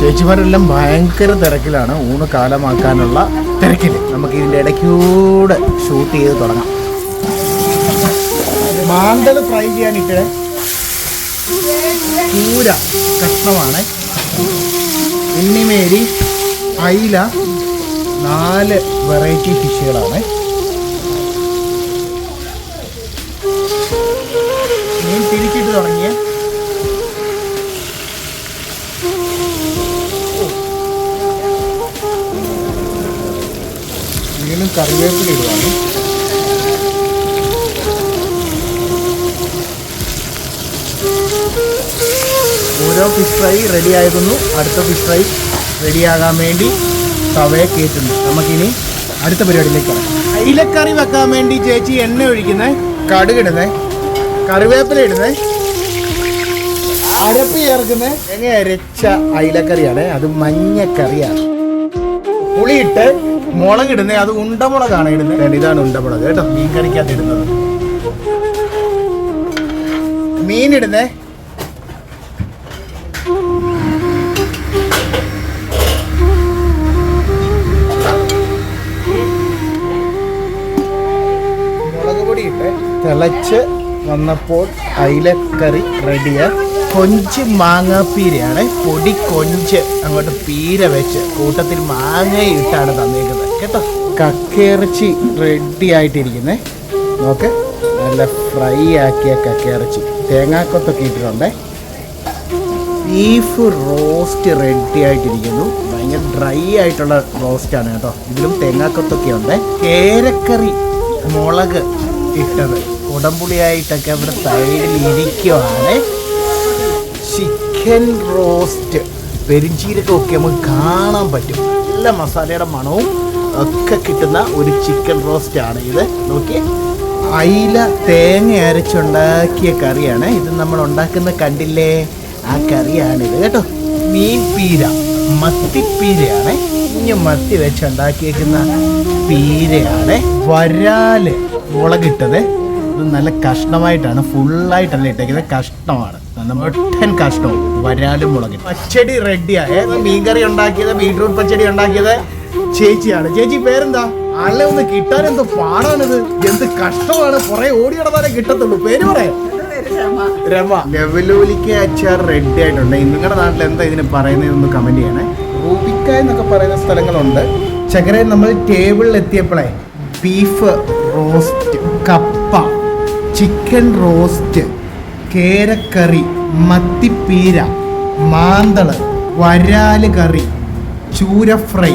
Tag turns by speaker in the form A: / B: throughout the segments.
A: ചേച്ചിമാരെല്ലാം ഭയങ്കര തിരക്കിലാണ്. ഊണ് കാലമാക്കാനുള്ള തിരക്കിൽ നമുക്ക് ഇതിന്റെ ഇടയ്ക്കൂടെ ഷൂട്ട് ചെയ്ത് തുടങ്ങാം. മാന്തൽ ഫ്രൈ ചെയ്യാനിട്ട് കൂര കഷ്ണമാണ്. ഉണ്ണിമേരി അയില നാല് വെറൈറ്റി ഫിഷുകളാണ് ഓരോ ഫിഷ് ഫ്രൈ റെഡി ആയിരുന്നു അടുത്ത ഫിഷ് ഫ്രൈ റെഡിയാകാൻ വേണ്ടി തവയെ കയറ്റുന്നു നമുക്കിനി അടുത്ത പരിപാടിയിലേക്ക് അയിലക്കറി വെക്കാൻ വേണ്ടി ചേച്ചി എണ്ണ ഒഴിക്കുന്നേ കടുകിടുന്നേ കറിവേപ്പില ഇടുന്നേ അരപ്പ് ചേർക്കുന്നേ തേങ്ങ അരച്ച അയിലക്കറിയാണ് അത് മഞ്ഞക്കറിയാണ്. പുളിയിട്ട് മുളകിടുന്നേ അത് ഉണ്ടമുളകാണ് ഇടുന്നത് ഇതാണ് ഉണ്ടമുളക്. കേട്ടോ മീൻ കറിക്കകത്ത് ഇടുന്നത്. മീനിടുന്നേ. തിളച്ച് വന്നപ്പോൾ അയിലക്കറി റെഡിയാ കൊഞ്ച് മാങ്ങാപ്പീരയാണ്. പൊടി കൊഞ്ച് അങ്ങോട്ട് പീര വെച്ച് കൂട്ടത്തിൽ മാങ്ങ ഇട്ടാണ് തന്നേക്കുന്നത്. കേട്ടോ? കക്കയിറച്ചി റെഡി ആയിട്ടിരിക്കുന്നേ. നോക്ക് നല്ല ഫ്രൈ ആക്കിയ കക്കയിറച്ചി തേങ്ങാക്കൊത്തൊക്കെ ഇട്ടിട്ടുണ്ട്. ബീഫ് റോസ്റ്റ് റെഡി ആയിട്ടിരിക്കുന്നു. ഭയങ്കര ഡ്രൈ ആയിട്ടുള്ള റോസ്റ്റാണ് കേട്ടോ. ഇതിലും തേങ്ങാക്കൊത്തൊക്കെ ഉണ്ട്. കേരക്കറി മുളക് ഇട്ടത്. ഉടമ്പുളിയായിട്ടൊക്കെ അവിടെ സൈഡിൽ ഇരിക്കുവാണ്. ചിക്കൻ റോസ്റ്റ് പെരിഞ്ചീരകമൊക്കെ നമുക്ക് കാണാൻ പറ്റും. നല്ല മസാലയുടെ മണവും ഒക്കെ കിട്ടുന്ന ഒരു ചിക്കൻ റോസ്റ്റ് ആണ് ഇത്. നോക്കിയേ. അയില തേങ്ങ അരച്ചുണ്ടാക്കിയ കറിയാണ്. ഇത് നമ്മൾ ഉണ്ടാക്കുന്ന കണ്ടില്ലേ? ആ കറിയാണിത് കേട്ടോ. മീൻ പീര മത്തിപ്പീരയാണ്. കുഞ്ഞു മത്തി വെച്ചുണ്ടാക്കിയേക്കുന്ന പീരയാണ്. വരാൽ മുളകിട്ടത്. ഇത് നല്ല കഷ്ണമായിട്ടാണ് ഫുള്ളായിട്ടല്ല ഇട്ടേക്കുന്നത്. കഷ്ണമാണ്. മുട്ടൻ കഷ്ണവും വരാലും മുളകിട്ട് പച്ചടി റെഡിയായ മീൻകറി ഉണ്ടാക്കിയത്? ബീട്രൂട്ട് പച്ചടി ഉണ്ടാക്കിയത്? ചേച്ചിയാണ്. ചേച്ചി പേരെന്താ? ആളെ ഒന്ന് കിട്ടാൻ എന്ത് പാടാണിത്. എന്ത് കഷ്ടമാണ്. കുറെ ഓടി നടന്നാലേ കിട്ടത്തുള്ളൂ. പേര് പറയാം. രമ. ലെവലൂലിക്ക അച്ചാർ റെഡി ആയിട്ടുണ്ട്. നിങ്ങളുടെ നാട്ടിൽ എന്താ ഇതിന് പറയുന്നതെന്ന് കമന്റ് ചെയ്യണേ. റൂബിക്ക എന്നൊക്കെ പറയുന്ന സ്ഥലങ്ങളുണ്ട്. ചകര നമ്മൾ ടേബിളിൽ എത്തിയപ്പോഴേ ബീഫ് റോസ്റ്റ് കപ്പ ചിക്കൻ റോസ്റ്റ് കേരക്കറി മത്തിപ്പീര മാന്തൾ വരാൽ കറി ചൂര ഫ്രൈ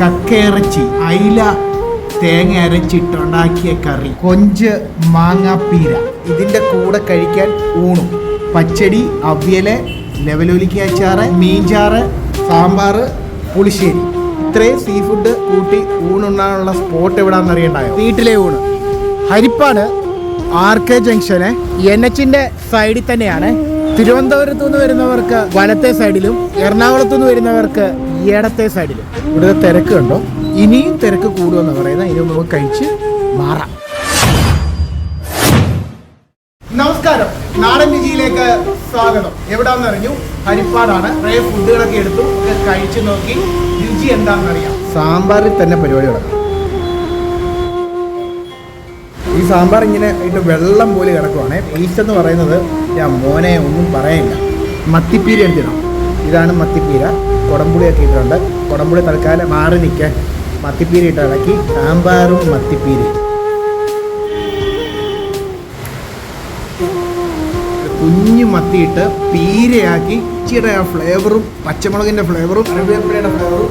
A: കക്കയിറച്ചി അയില തേങ്ങ അരച്ചിട്ടുണ്ടാക്കിയ കറി. കൊഞ്ച് മാങ്ങാപ്പീര ഇതിന്റെ കൂടെ കഴിക്കാൻ ഊണും. പച്ചടി അവിയൽ ലെവലൊലിക്ക അച്ചാറ് മീൻചാറ് സാമ്പാർ പുളിശ്ശേരി. ഇത്രയും സീ ഫുഡ് കൂട്ടി ഊണുണ്ണാനുള്ള സ്പോട്ട് എവിടാന്ന് അറിയണ്ടായോ? വീട്ടിലെ ഊണ്. ഹരിപ്പാട് ആർ കെ ജംഗ്ഷന് എൻ എച്ചിന്റെ സൈഡിൽ തന്നെയാണ്. തിരുവനന്തപുരത്തു നിന്ന് വരുന്നവർക്ക് വലത്തെ സൈഡിലും എറണാകുളത്തു നിന്ന് വരുന്നവർക്ക് ഇടത്തെ സൈഡിൽ ഇവിടെ തിരക്ക് കണ്ടോ. ഇനിയും തിരക്ക് കൂടുമെന്ന് പറയുന്നത് ഇനി നമുക്ക് കഴിച്ച് മാറാം. നമസ്കാരം. നാടൻ രുചിയിലേക്ക് സ്വാഗതം. എവിടാന്ന് അറിഞ്ഞു ഹരിപ്പാടാണ് കുറേ ഫുഡുകളൊക്കെ എടുത്തു ഒക്കെ കഴിച്ചു നോക്കി രുചി എന്താണെന്ന് അറിയാം സാമ്പാറിൽ തന്നെ പരിപാടി തുടങ്ങാം ഈ സാമ്പാർ ഇങ്ങനെ ഇട്ട് വെള്ളം പോലെ കിടക്കുവാണ്. ടേസ്റ്റ് എന്ന് പറയുന്നത് ഞാൻ മോനെ ഒന്നും പറയില്ല മത്തിപ്പീര എന്തിനാണ് ഇതാണ് മത്തിപ്പീര. കുടംപുളിയൊക്കെ ഇട്ടിട്ടുണ്ട്. കുടംപുളി തൽക്കാലം മാറി നിൽക്കാൻ മത്തിപ്പീരി ഇട്ട് ഇളക്കി. സാമ്പാറും മത്തിപ്പീരി. കുഞ്ഞു മത്തിയിട്ട് പീരയാക്കി. ഇച്ചിയുടെ ആ ഫ്ലേവറും പച്ചമുളകിന്റെ ഫ്ലേവറും കറിവേപ്പിലയുടെ ഫ്ലേവറും.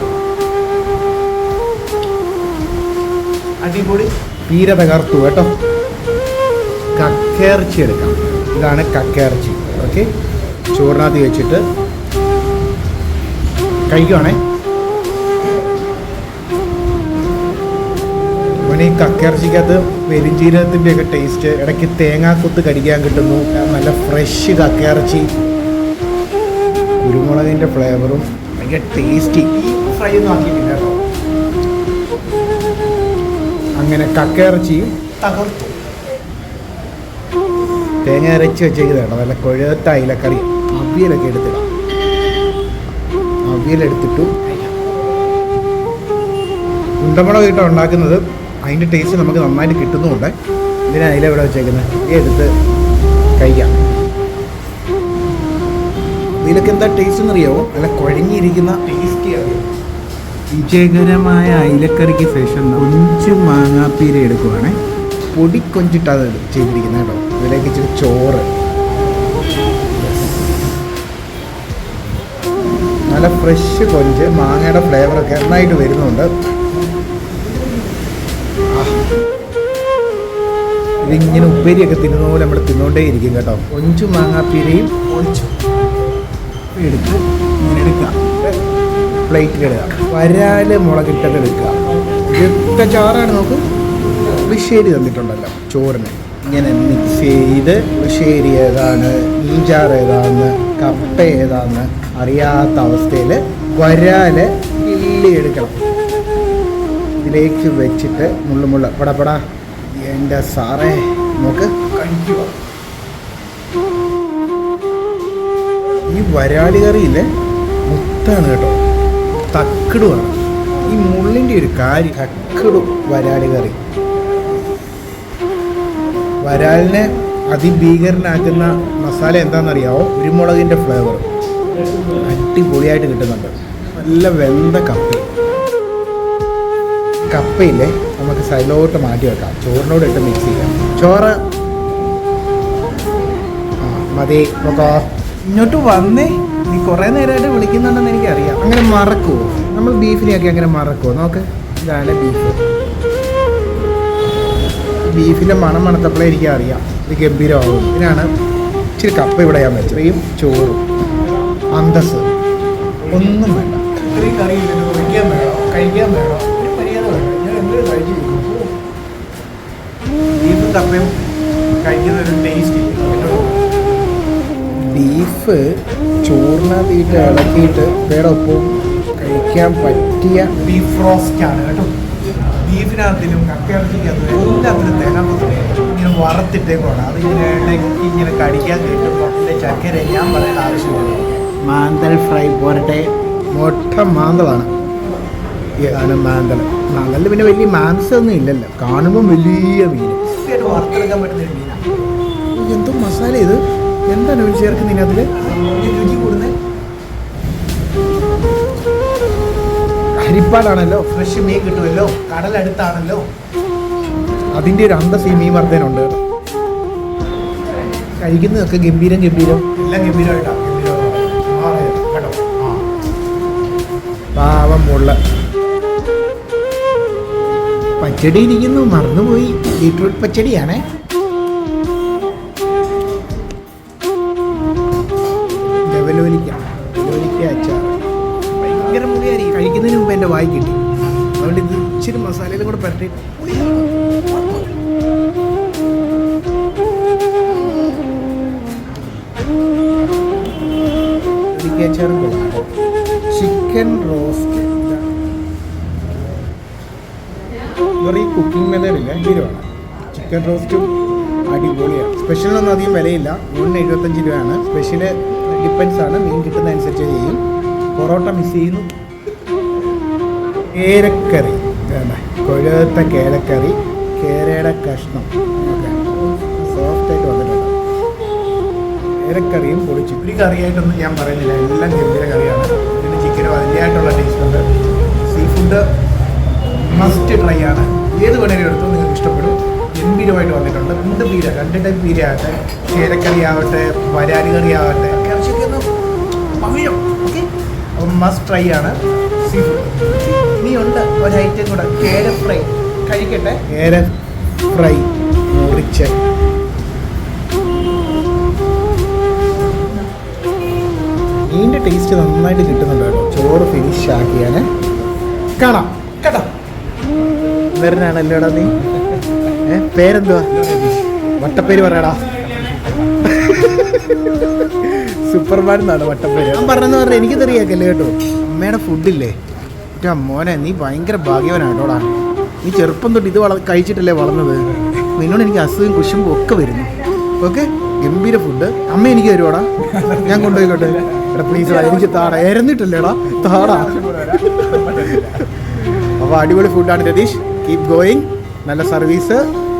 A: അടിപൊളി. പീര തകർത്തു കേട്ടോ. കക്കയിറച്ചി എടുക്കാം. ഇതാണ് കക്കയിറച്ചി ഓക്കെ. ചോറിനകത്ത് വെച്ചിട്ട് കഴിക്കുവാണേ. അവന് ഈ കക്കയിറച്ചിക്കകത്ത് പെരിഞ്ചീരകത്തിന്റെ ഒക്കെ ടേസ്റ്റ് ഇടയ്ക്ക് തേങ്ങാക്കൊത്ത് കടിക്കാൻ കിട്ടുന്നു. നല്ല ഫ്രഷ് കക്കയിറച്ചി കുരുമുളകിന്റെ ഫ്ലേവറും ഭയങ്കര ടേസ്റ്റി ഫ്രൈ ഒന്നും ആക്കിയിട്ടില്ല അങ്ങനെ കക്കയിറച്ചിയും തകർത്തു. തേങ്ങ അരച്ച് വെച്ചേക്കുന്നതാണ് നല്ല കൊഴുത്ത അയിലക്കറി. അവിയലൊക്കെ എടുത്തിടാം. അവിയലെടുത്തിട്ടു. ഉണ്ടമുളക് ഇട്ട് ഉണ്ടാക്കുന്നത് അതിന്റെ ടേസ്റ്റ് നമുക്ക് നന്നായിട്ട് കിട്ടുന്നുമുണ്ട്. ഇതിനെ അതിലെ ഇവിടെ വെച്ചേക്കുന്നത്? ഈ എടുത്ത് കഴിക്കാം. ഇതിലൊക്കെ എന്താ ടേസ്റ്റ് എന്നറിയാവോ? നല്ല കുഴങ്ങിയിരിക്കുന്ന ടേസ്റ്റി വിജയകരമായ അയിലക്കറിക്ക് ശേഷം കൊഞ്ച് മാങ്ങാപ്പീര എടുക്കുവാണേ. പൊടി കൊഞ്ചിട്ടാണ് ചെയ്തിരിക്കുന്നത് കേട്ടോ. ഇതിലേക്ക് ഇച്ചിരി ചോറ്. നല്ല ഫ്രഷ് കൊഞ്ച് മാങ്ങയുടെ ഫ്ലേവറൊക്കെ നന്നായിട്ട് വരുന്നുണ്ട്. ഇതിങ്ങനെ ഉപ്പേരിയൊക്കെ തിന്നുന്ന പോലെ നമ്മൾ തിന്നുകൊണ്ടേ ഇരിക്കും കേട്ടോ. കൊഞ്ചു മാങ്ങാപ്പീരയും ഒളിച്ചു എടുത്ത് ഇങ്ങനെ എടുക്കുക. പ്ലേറ്റിലിടുക വരാൽ മുളകിട്ടത് എടുക്കുക. ഇതൊക്കെ ചാറാണ് നോക്ക്. പുളിശ്ശേരി തന്നിട്ടുണ്ടല്ലോ ചോറിന്. ഇങ്ങനെ മിക്സ് ചെയ്ത് പുളിശ്ശേരി ഏതാണ് മീൻചാറ് ഏതാണ് കപ്പ ഏതാന്ന് അറിയാത്ത അവസ്ഥയിൽ വരാൽ കിള്ളിയെടുക്കണം എടുക്കണം. ഇതിലേക്ക് വെച്ചിട്ട് മുള്ളു മുള്ള. പടപടാ എന്റെ സാറേ നമുക്ക് കഴിക്കുക. ഈ വരാടി കറിയില്ലേ മുത്താണ് കേട്ടോ. തക്കിടുവാണ് ഈ മുള്ളിന്റെ ഒരു കാര്യം തക്കിടും വരാളി കറി. വരാലിനെ അതിഭീകരനാക്കുന്ന മസാല എന്താണെന്നറിയാവോ? കുരുമുളകിന്റെ ഫ്ലേവർ അടിപൊളിയായിട്ട് കിട്ടുന്നുണ്ട്. നല്ല വെന്ത കപ്പ. കപ്പയില്ലേ? നമുക്ക് സൈഡിലോട്ട് മാറ്റി വെക്കാം. ചോറിനോട് ഇട്ട് മിക്സ് ചെയ്യാം. ചോറ്. മതി. നോക്കോ. ഇങ്ങോട്ട് വന്നേ. നീ കുറേ നേരമായിട്ട് വിളിക്കുന്നുണ്ടെന്ന് എനിക്കറിയാം. അങ്ങനെ മറക്കുമോ നമ്മൾ ബീഫിനെയൊക്കെ അങ്ങനെ മറക്കുമോ നോക്ക്. ഇതാണ് ബീഫ്. ബീഫിന്റെ മണം മണത്തപ്പോഴേ എനിക്ക് അറിയാം ഇത് ഗംഭീരമാകും. ഇതിനാണ് ഇച്ചിരി കപ്പ ഇവിടെ ഞാൻ വെച്ചത്. ചോറും. അന്തസ് ഒന്നും വേണ്ട. ഇത്രയും കറി കുടിക്കാൻ വേണോ? കഴിക്കാൻ വേണോ? ഒരു മര്യാദ വേണം. ഞാൻ എന്തൊരു കഴിച്ചു ബീഫും കപ്പയും കഴിക്കുന്ന ഒരു ടേസ്റ്റ് ബീഫ് ചോറിനകത്തിട്ട് ഇളക്കിയിട്ട് വേറെ ഒപ്പം കഴിക്കാൻ പറ്റിയ ബീഫ് റോസ്റ്റ് ആണ് കേട്ടോ. ബീഫിനകത്തിലും കക്കയിറച്ചിക്കകത്തും എല്ലാത്തിലും തേങ്ങ ഇങ്ങനെ വറുത്തിട്ടേക്കാണ് അത് ഇങ്ങനെ ഇങ്ങനെ കടിക്കാൻ കിട്ടും ചക്കര ഞാൻ പറയേണ്ട ആവശ്യമില്ല. മാന്തൽ ഫ്രൈ പോരട്ടെ. മൊട്ട മാന്തളാണ്. ഇതാണ് മാന്തൽ മാന്തലിൽ പിന്നെ വലിയ മാംസമൊന്നും ഇല്ലല്ലോ. കാണുമ്പോൾ വലിയ മീൻ വറുത്തെടുക്കാൻ പറ്റുന്ന ഒരു മീനാണ് എന്തോ മസാല ഇത്. എന്താണ് ചേർക്കുന്നതിന് അതിൽ രുചി കൂടുന്നത് ഹരിപ്പാടാണല്ലോ ഫ്രഷ് മീൻ കിട്ടുമല്ലോ. കടലടുത്താണല്ലോ. അതിന്റെ ഒരു അന്തസ് ഈ മീൻ വർദ്ധനുണ്ട് കഴിക്കുന്നതൊക്കെ ഗംഭീരം ഗംഭീരം. എല്ലാം ഗംഭീരമായിട്ടാണ്. പാവം മുള്ള പച്ചടി ഇരിക്കുന്നു മറന്നുപോയി. ബീട്രൂട്ട് പച്ചടിയാണേ. ഭയങ്കര മുടിയായിരിക്കും. കഴിക്കുന്നതിന് മുമ്പ് എന്റെ വായി കിട്ടി. അതുകൊണ്ട് ഇത് ഇച്ചിരി മസാലയിലും കൂടെ പരട്ടി. ഇവർ ഈ കുക്കിംഗ് മെത്തേഡില്ല ഗംഭീരമാണ് ചിക്കൻ റോസ്റ്റും അടിപൊളിയാണ്. സ്പെഷ്യലിനൊന്നും അധികം വിലയില്ല. മൂന്ന് എഴുപത്തഞ്ച് രൂപയാണ്. സ്പെഷ്യൽ ഡിപ്പെൻസ് ആണ്. മീൻ കിട്ടുന്ന അനുസരിച്ച് ചെയ്യും. പൊറോട്ട മിസ് ചെയ്യുന്നു. വേണ്ട. കൊഴുത്ത കേരക്കറി കേരയുടെ കഷ്ണം. സോഫ്റ്റായിട്ട് വന്നിട്ടുണ്ട്. കേരക്കറിയും പൊളിച്ചു ഒരു കറിയായിട്ടൊന്നും ഞാൻ പറയുന്നില്ല. എല്ലാം ഗംഭീര കറിയാണ്. ചിക്കനും അതിന്റെതായിട്ടുള്ള ടേസ്റ്റ് ഉണ്ട്. സീ ഫുഡ് മസ്റ്റ് ട്രൈ ആണ്. ഏത് വേണേലും എടുത്തു നിങ്ങൾക്ക് ഇഷ്ടപ്പെടും. ഗംഭീരമായിട്ട് വന്നിട്ടുണ്ട്. രണ്ട് പീര? രണ്ട് ടൈപ്പ് പീര ആകട്ടെ ചേരക്കറി ആവട്ടെ വരാലി കറി ആവട്ടെ അപ്പം മസ്റ്റ് ട്രൈ ആണ് സീ ഫുഡ് ഇനിയുണ്ട് ഒരു ഐറ്റം കൂടെ. കേര ഫ്രൈ കഴിക്കട്ടെ. കേര ഫ്രൈ മുറിച്ച് മീനിന്റെ ടേസ്റ്റ് നന്നായിട്ട് കിട്ടുന്നുണ്ട് കേട്ടോ. ചോറ് ഫിനിഷ് ആക്കിയാൽ കാണാം കേട്ടോ. വരുന്നാണല്ലോടാ നീ. പേരെന്തുവാ? വട്ടപ്പേര് പറയടാ. സൂപ്പർമാൻ എന്നാണ് വട്ടപ്പേര്. ഞാൻ പറഞ്ഞെന്ന് പറഞ്ഞാൽ എനിക്ക് തെറിയാക്കല്ലേ കേട്ടോ. അമ്മയുടെ ഫുഡില്ലേ മറ്റേ മോനെ നീ ഭയങ്കര ഭാഗ്യവനാണോടാ നീ ചെറുപ്പം തൊട്ട് ഇത് വള കഴിച്ചിട്ടല്ലേ വളർന്നത്. നിന്നോട് എനിക്ക് അസുഖം കുശുമ്പും ഒക്കെ വരുന്നു. ഓക്കെ ഗംഭീര ഫുഡ് അമ്മ എനിക്ക് തരുവാടാ. ഞാൻ കൊണ്ടുപോയിക്കോട്ടെ. എടാ പ്ലീസ് എനിക്ക് താടാ. ഇരന്നിട്ടില്ലേടാ താടാ. അപ്പോൾ അടിപൊളി ഫുഡാണ് രതീഷ്. കീപ് ഗോയിങ് നല്ല സർവീസ്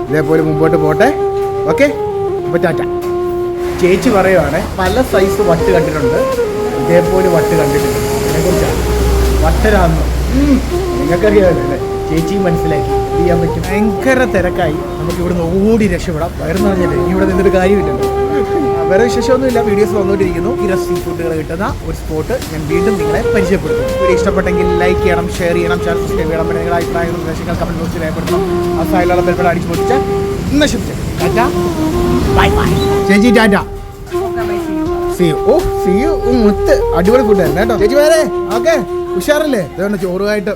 A: ഇതേപോലെ മുമ്പോട്ട് പോട്ടെ. ഓക്കെ അപ്പോൾ ടാറ്റ. ചേച്ചി പറയുവാണ് പല സൈസ് വട്ട് കണ്ടിട്ടുണ്ട്. ഇതേപോലെ വട്ട് കണ്ടിട്ടുണ്ട്. അതിനെക്കുറിച്ചാണ് വട്ടരാന്ന്. നിങ്ങൾക്കറിയാമല്ലോ അല്ലേ? ചേച്ചി മനസ്സിലാക്കി. ചെയ്യാൻ പറ്റും? ഭയങ്കര തിരക്കായി. നമുക്ക് ഇവിടുന്ന് ഓടി രക്ഷപ്പെടാം. വയറുന്ന ഇനി ഇവിടെ നിന്നൊരു കാര്യമില്ലല്ലോ. വേറെ വിശേഷമൊന്നുമില്ല. വീഡിയോസ് വന്നുകൊണ്ടിരിക്കുന്നു. ഈ സീ ഫുഡുകൾ കിട്ടുന്ന ഒരു സ്പോട്ട് ഞാൻ വീണ്ടും നിങ്ങളെ പരിചയപ്പെടുത്തും. വീഡിയോ ഇഷ്ടപ്പെട്ടെങ്കിൽ ലൈക്ക് ചെയ്യണം ഷെയർ ചെയ്യണം ചാനൽ സബ്സ്ക്രൈബ് ചെയ്യണം. പിന്നെ നിങ്ങളുടെ അഭിപ്രായങ്ങൾ നിർദ്ദേശങ്ങൾ കമന്റ് ബോക്സിൽ രേഖപ്പെടുത്തണം. ആ സൈഡിലുള്ള ബെൽബെൽ അടിച്ചു പൊട്ടിച്ച് ഇന്ന് ടാറ്റ ബൈ ബൈ ചേച്ചി ടാറ്റ സി ഓ സി മുത്ത് അടിപൊളി ഫുഡായിരുന്നു കേട്ടോ. ചേച്ചി വേറെ? ഓക്കെ ഉഷാറല്ലേ? ഇതുകൊണ്ട് ചോറുമായിട്ട്.